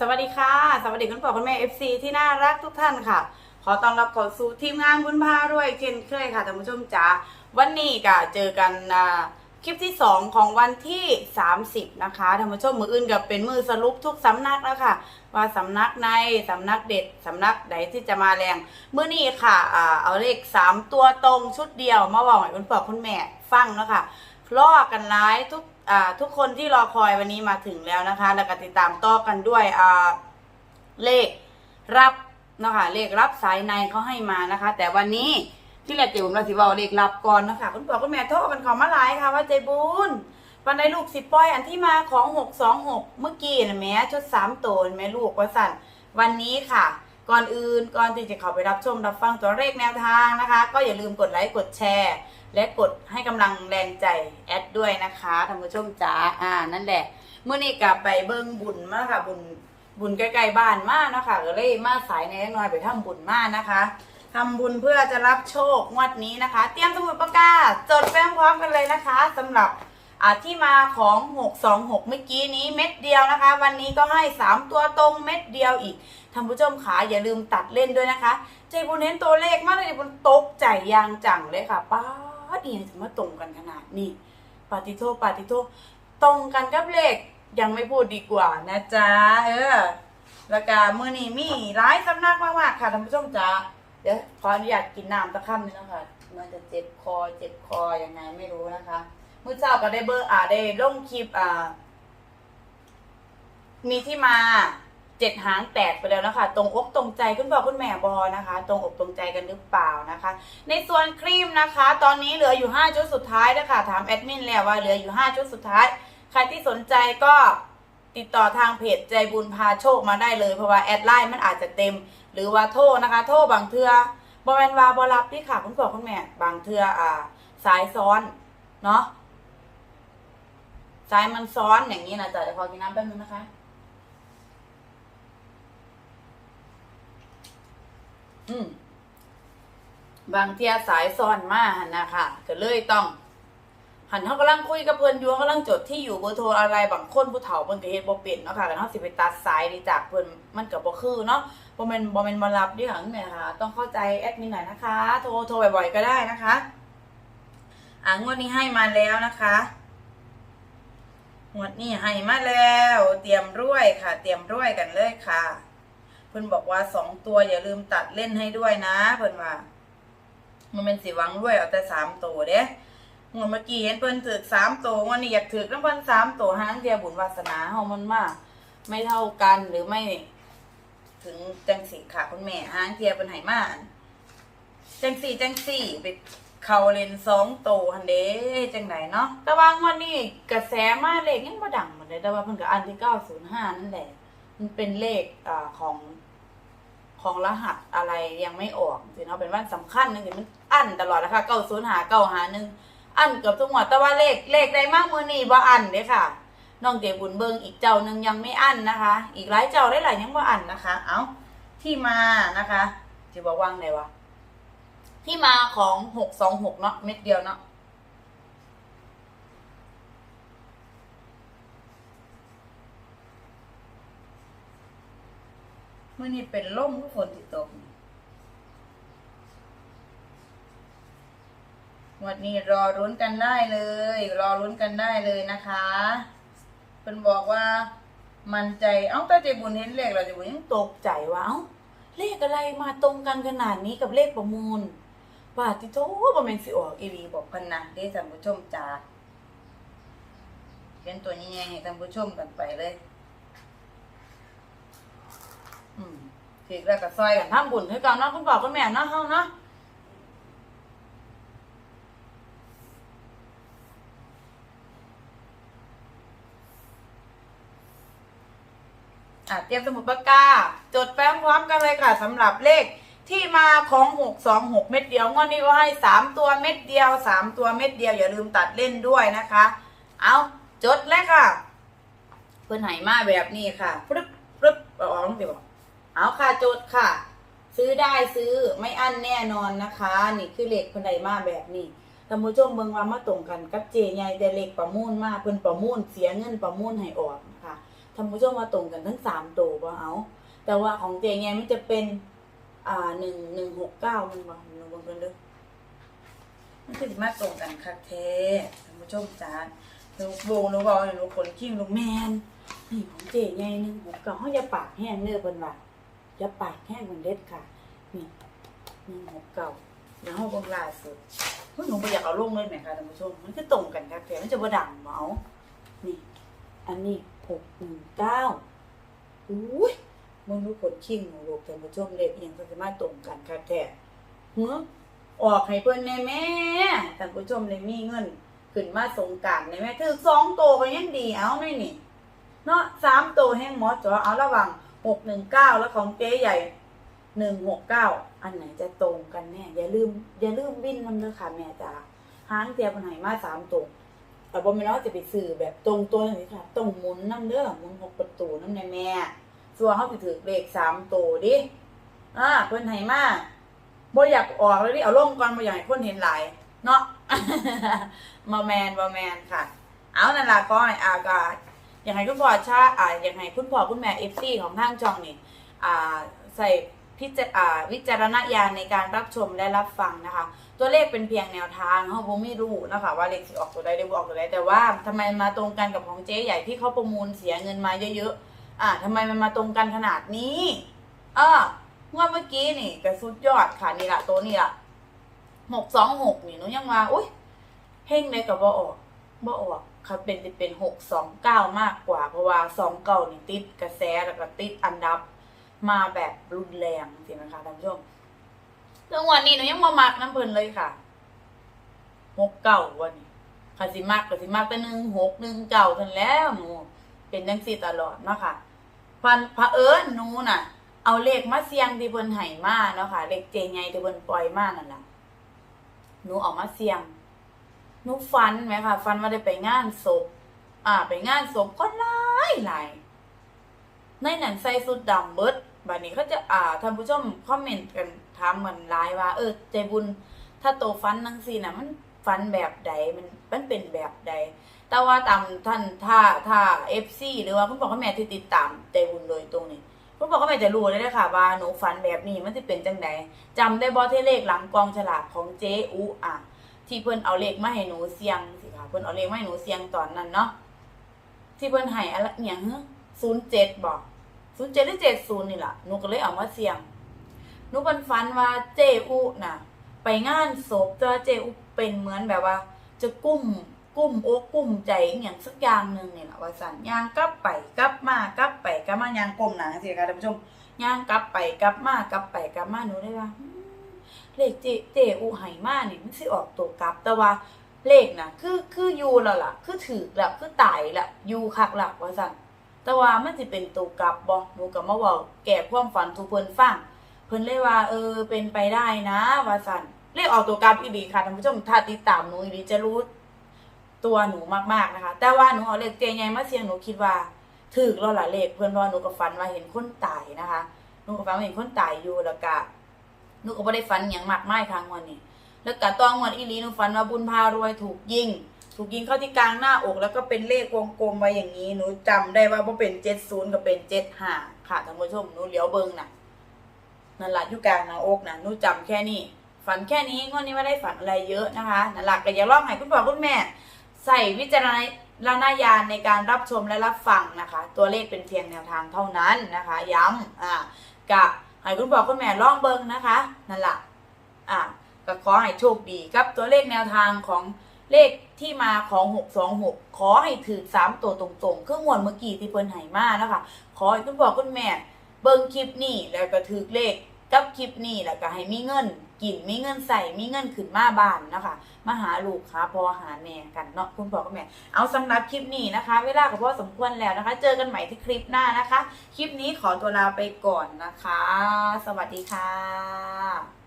สวัสดีค่ะ สวัสดีคุณพ่อคุณแม่ FC ที่น่ารักทุกท่านค่ะ ขอต้อนรับเข้าสู่ทีมงานบุญพารวยเช่นเคยค่ะท่านผู้ชมจ๋าวันนี้ก็เจอกันอ่าคลิปที่ 2 ของวันที่ 30 นะคะท่านผู้ชมมืออื่นกับเป็นมือสรุปทุกสำนักแล้วค่ะ ว่าสำนักในสำนักเด็ดสำนักใดที่จะมาแรงเมื่อนี้ค่ะอ่าเอาเลข 3 ตัวตรงชุดเดียวมาบอกให้คุณพ่อคุณแม่ฟังเนาะค่ะรอกันร้ายทุก ทุกคนที่รอคอยวันนี้มาถึงแล้วนะคะ แล้วก็ติดตามต่อกันด้วยเลขรับนะคะเลขรับสายในเขาให้มานะคะ แต่วันนี้ที่แรกเดี๋วเราสิเว่าเลขรับก่อนนะคะคุณพ่อคุณแม่โทรกันขอมาหลายค่ะ ว่าใจบุญวันในลูกสิบป้อยอันที่มาของหกสองหกเมื่อกี้นะแม่ชุดสามตัวแม่ลูกว่าสั่นวันนี้ค่ะ ก่อนอื่นก่อนที่จะเข้าไปรับชมรับฟังตัวเลขแนวทางนะคะ ก็อย่าลืมกดไลค์กดแชร์ และกดให้กำลังแรงใจแอดด้วยนะคะท่านผู้ชมจ๋าอ่านั่นแหละเมื่อนี้กลับไปเบิ้งบุญมาค่ะบุญบุญใกล้ๆบ้านมากนะคะก็เลยมาสายในน้อยไปทำบุญมากนะคะทำบุญเพื่อจะรับโชคงวดนี้นะคะ เตรียมสมุดปากกาจดแฟ้มพร้อมกันเลยนะคะสำหรับ ที่มาของ 626 เมื่อกี้นี้เม็ดเดียวนะคะ วันนี้ก็ให้ 3 ตัวตรงเม็ดเดียวอีกท่านผู้ชมขาอย่าลืมตัดเล่นด้วยนะคะใจบุญเห็นตัวเลขมากเลยบุญตกใจยางจังเลยค่ะป้าดอีถึงมาตรงกันขนาดนี้ปาติโทปาติโทตรงกันกับเลขยังไม่พูดดีกว่านะจ๊ะเออแล้วก็มือนี้มีหลายสำนักมากๆค่ะท่านผู้ชมจ๊ะเดี๋ยวขออนุญาตกินน้ำตะค่ำนึงนะคะมันจะเจ็บคอเจ็บคอยังไงไม่รู้นะคะ มื้อเช้าก็ได้เบอร์อ่าได้ลงคลิปอ่า มีที่มาเจ็ดหางแตกไปแล้วนะคะ ตรงอกตรงใจคุณพ่อคุณแม่บอนะคะ ตรงอกตรงใจกันหรือเปล่านะคะ ในส่วนครีมนะคะ ตอนนี้เหลืออยู่ 5 ชุดสุดท้ายนะคะถามแอดมินแล้วว่าเหลืออยู่ 5 ชุดสุดท้าย ใครที่สนใจก็ติดต่อทางเพจใจบุญพาโชคมาได้เลย เพราะว่าแอดไลน์มันอาจจะเต็ม หรือว่าโทรนะคะ โทรบางเทือบอแมนวาบอรับที่ค่ะคุณพ่อคุณแม่บางเทืออ่า สายซ้อนเนาะ สายมันซ้อนอย่างนี้นะจ๊ะเดี๋ยวขอกินน้ำแป๊บนึงนะคะอืมบางเทียสายซ้อนมาหั่นะคะก็เลยต้อง หันเขากำลังคุยกับเพื่อนอยู่เขากำลังจดที่อยู่เบอร์โทรอะไรบางคนผู้เฒ่าเพิ่นก็เฮ็ดบ่เป็นเนาะค่ะแล้วเฮาสิไปตัดสายนี่จากเพิ่นมันก็บ่คือเนาะบ่แม่นบ่แม่นบ่รับเด้อแม่ค่ะ ต้องเข้าใจแอดมินหน่อยนะคะ โทรโทรบ่อยๆก็ได้นะคะ อ่างวดนี้ให้มาแล้วนะคะ งวดนี้ให้มาแล้ว เตรียมรวยค่ะ เตรียมรวยกันเลยค่ะ เพิ่นบอกว่าสองตัวอย่าลืมตัดเล่นให้ด้วยนะ เพิ่นว่า มันเป็นสิหวังรวยเอาแต่สามตัวเด้งวดเมื่อกี้เห็นเพิ่นถือสามตัววันนี้อยากถือน้ำเพิ่นสามตัวหางเดียบุญวาสนาเฮามันมากไม่เท่ากันหรือไม่ ถึงจังสีค่ะคุณแม่หางเทียเป็นไหมานจังสี่จังสี่ไป เขาเลนสองโตัวหันเด้จังไหนเนาะแต่ว่างวันนี้กระแสมาเลขยังบ่ดังเหมือนเดิมแต่ว่าเพิ่นก็อันที่เก้าศูนย์ห้านั่นแหละ มันเป็นเลขอ่าของของรหัสอะไรยังไม่ออกสิเนาะเป็นวันสำคัญนึงที่มันอั้นตลอดนะคะเก้าศูนย์หาเก้าหาหนึ่งอั้นเกือบทุกหมวดแต่ว่าเลขเลขใดมากมือนี่บ่อั้นเด้ค่ะน้องเจบุญเบิงอีกเจ้าหนึ่งยังไม่อั้นนะคะ อีกหลายเจ้าได้หลายยังบ่อั้นนะคะ เอาที่มานะคะจะบอกว่างไหนวะ ที่มาของหกสองหกเนาะเม็ดเดียวเนาะมื่อนี้เป็นล่มทุกฝนติดตกวันนี้รอรุ้นกันได้เลย รอรุ้นกันได้เลยนะคะเพิ่นบอกว่ามันใจ เอ้าแต่เจบุญเห็นเลขเราเจบุญยังตกใจว่าเอ้าเลขอะไรมาตรงกันขนาดนี้กับเลขประมูล บาทที่โตบ่แม่นสิออกอีหลีบอกกันนะเด้ท่านผู้ชมจ๋าเห็นตัวนี้ให้ท่านผู้ชมกันไปเลย อืมถือแล้วก็ซอยกันทำบุญคือเก่าเนาะคุณพ่อคุณแม่เนาะเฮาเนาะอะเตรียมสมุดปากกา จดแฟ้มพร้อมกันเลยค่ะสำหรับเลข ที่มาของ626เม็ดเดียวงวดนี้ก็ให้3ตัวเม็ดเดียว3ตัวเม็ดเดียวอย่าลืมตัดเล่นด้วยนะคะ เอาจดเลยค่ะ เพื่อนไหมาแบบนี้ค่ะปึ๊บปึ๊บเอาออกเดี๋ยวบอกเอาค่ะจดค่ะ ซื้อได้ซื้อไม่อั้นแน่นอนนะคะ นี่คือเหลขเพื่อนไหมาแบบนี้ท่านผู้ชมเบิ่งว่ามาตรงกันกับเจใหญ่แต่เหลขประมูลมากเพิ่นประมูลเสียเงินประมูลให้ออกนะคะท่านผู้ชมมาตรงกันทั้งสามตัวบ่เอาแต่ว่าของเจไงมันจะเป็น อ่าหนึ่งหนึ่งหกเก้ามันบ่หนึ่งบนกันเด้อมันคือสิมาตรงกันคักแท้ท่านผู้ชมจ้าหนูโบหนูบอกหนูคนขี้หนูแมนนี่ของเจไงหนึ่งหกเก้าเขาอย่าปากแห้งเด้อเพิ่นว่าอย่าปากแห้งมันเด็ดค่ะนี่หนึ่งหกเก้าเดี๋ยวเฮาเบิ่งล่าสุดเฮ้ยหนูบ่อยากเอาลงเลยแหมคะท่านผู้ชมมันคือตรงกันคักแท้มันจะบ่ดังเอานี่ อันนี้หกหนึ่งเก้าอุ้ย มึงรู้ผลชิงของลูกท่านผู้ชมเลขอิหยังก็จะมาตรงกันค่ะแท้เฮ้อออกให้เพิ่นแน่แม่ท่านผู้ชมเลยมีเงินขึ้นมาสงกรารในแม่ถือสองโตก็ยังดีเอาหน่อยนี่เนาะสามโตแห้งหมอจอเอาระหว่างหกหนึ่งเก้าแล้วของเจ๊ใหญ่หนึ่งหกเก้าอันไหนจะตรงกันแน่อย่าลืม อย่าลืมวิ่นนำเด้อค่ะแม่จ๋าหางเตียปัญหามาสามตรงแต่บ่แม่นว่าจะไปซื้อแบบตรงตัวนี่ค่ะต้องหมุนน้ำเด้อหมุนหกประตูน้ำในแม่ ส่วนเขาไปถือเลขสามตัวดิอ่าเพิ่นให้มาบ่อยากออกเลยดิเอาลงก่อนบ่อยากให้คนเห็นหลายเนาะมาแมนบ่แมนค่ะ เอานั่นล่ะก็อากาศอยากให้คุณพ่อชาอ่าอยากให้คุณพ่อคุณแม่ FC ของทางจองนี่อ่าใส่พิจารอ่าวิจารณญาณในการรับชมและรับฟังนะคะ ตัวเลขเป็นเพียงแนวทางเขาบ่ไม่รู้นะคะว่าเลขสิออกตัวใดได้ออกตัวใดแต่ว่าทำไมมาตรงกันกับของเจ๊ใหญ่ที่เขาประมูลเสียเงินมาเยอะๆ อ่าทำไมมันมาตรงกันขนาดนี้อ่างวดเมื่อกี้นี่ก็สุดยอดค่ะนี่ละตัวนี่ละหกสองหกนี่หนูยังมาอุ้ยเฮงเลยกับบ่ออกบ่ออกค่ะเป็นจะเป็นหกสองเก้ามากกว่า เพราะว่าสองเก้านี่ติดกระแสแล้วก็ติดอันดับมาแบบรุนแรงสินะคะท่านผู้ชมเรื่องวันนี้หนูยังมามักน้ำเพลินเลยค่ะหกเก่าวันนี้ค่ะสิมักก็สิมักแต่หนึ่งหกหนึ่งเก่าทันแล้วหนูเป็นจังซี่ตลอดเนาะค่ะ พันพระเอิญหนูน่ะ เอาเลขมาเสียงที่เพิ่นให้มาเนาะค่ะ เลขเจไงที่เพิ่นปล่อยมานั่นน่ะหนูเอามาเสียงหนูฝันไหมค่ะฝันว่าได้ไปงานศพอ่า ไปงานศพก็หลายหลายในหนั้นใส่สุดดำเบิดบัดนี้เขาจะอ่าท่านผู้ชมคอมเมนต์กันถามเหมือนไลน์ว่า เออ ใจบุญ ถ้าโตฟันนังสีน่ะ มันฟันแบบใดมันมันเป็นแบบใด แต่ว่าตามท่านถ้าถ้าเอฟซีหรือว่าคุณพ่อคุณแม่ที่ติดตามใจบุญโดยตรงนี้คุณพ่อคุณแม่จะรู้เลยนะคะว่าหนูฝันแบบนี้มันจะเป็นจังใดจำได้บ่ที่เลขหลังกองฉลากของเจอูอะที่เพิ่นเอาเลขมาให้หนูเสียงสิค่ะเพิ่นเอาเลขมาให้หนูเสียงตอนนั้นเนาะที่เพิ่นให้อะไรอหย่างศูนย์เจ็ดบอกศูนย์เจ็ดหรือเจ็ดศูนย์นี่แหละหนูก็เลยเอามาเสียงหนูเพิ่นฝันว่าเจอูน่ะ ไปงานศพเจอเจอูเป็นเหมือนแบบว่า จะกุ้ม กุ้มอกกุ้มใจอหย่างสักอย่างหนึ่งเนี่แหละว่าสันย่างกลับไปกลับมากลับไปกลับมายางกลมหนังสิค่ะท่านผู้ชมย่างกลับไปกลับมากลับไปกลับมาหนูได้ว่าเลขเจเจอูไห่มาเนี่ยมันสิออกตัวกลับแต่ว่าเลขนะคือคืออยู่แล้วล่ะ คือถือแล้วคือตายละอยู่คักละว่าซั่นแต่ว่ามันสิเป็นตัวกลับบ่หนูก็มาว้าแก้ความฝันทุเพิ่นฟังเพิ่นเลยว่า เออเป็นไปได้นะ ว่าซั่นเลขออกตัวกลับอีหลีค่ะท่านผู้ชมถ้าติดตามหนูอีหลีจะรู้ ตัวหนูมากๆนะคะ แต่ว่าหนูเอาเลขเจใหญ่มาเสียงหนูคิดว่าถูกแล้วล่ะเลขเพิ่อนพราะว่าหนูก็ฝันว่าเห็นคนตายนะคะหนูก็ฝันว่าเห็นคนตายอยู่แล้วก็หนูก็บ่ได้ฝันอย่างมากมายทางวันนี้ แล้วก็ตองวันอีลีหนูฝันว่าบุญพารวยถูกยิงถูกยิงเข้าที่กลางหน้าอกแล้วก็เป็นเลขวงกลมไว้อย่างนี้หนูจำได้ว่าบ่เป็นเจ็ดศูนย์ก็เป็นเจ็ดห้าค่ะท่านผู้ชมหนูเหลียวเบิงน่ะนั่นแหละอยู่กลางหน้าอกน่ะหนูจำแค่นี้ฝันแค่นี้งวดนี้ไม่ได้ฝันอะไรเยอะนะคะนั่นแหละก็อย่าลองให้คุณพ่อคุณแม่ ใส่วิจารณญาณในการรับชมและรับฟังนะคะ ตัวเลขเป็นเพียงแนวทางเท่านั้นนะคะ ย้ำอ่ากะให้คุณพ่อคุณแม่ลองเบิงนะคะนั่นแหละอ่าก็ขอให้โชคดีกับตัวเลขแนวทางของเลขที่มาของ 626 ขอให้ถือสามตัวตรงๆ เครื่องงวดเมื่อกี้ที่เพิ่นให้มานะคะ ขอให้คุณพ่อคุณแม่ เบิ่งคลิปนี้แล้วก็ถือเลข กับคลิปนี้แล้วก็ให้มีเงินกินมีเงินใส่มีเงินขึ้นมาบ้านนะคะมาหาลูกค้าพอหาแม่กันเนาะคุณพ่อคุณแม่เอาสำหรับคลิปนี้นะคะ เวลากับพ่อสมควรแล้วนะคะ เจอกันใหม่ที่คลิปหน้านะคะ คลิปนี้ขอตัวลาไปก่อนนะคะ สวัสดีค่ะ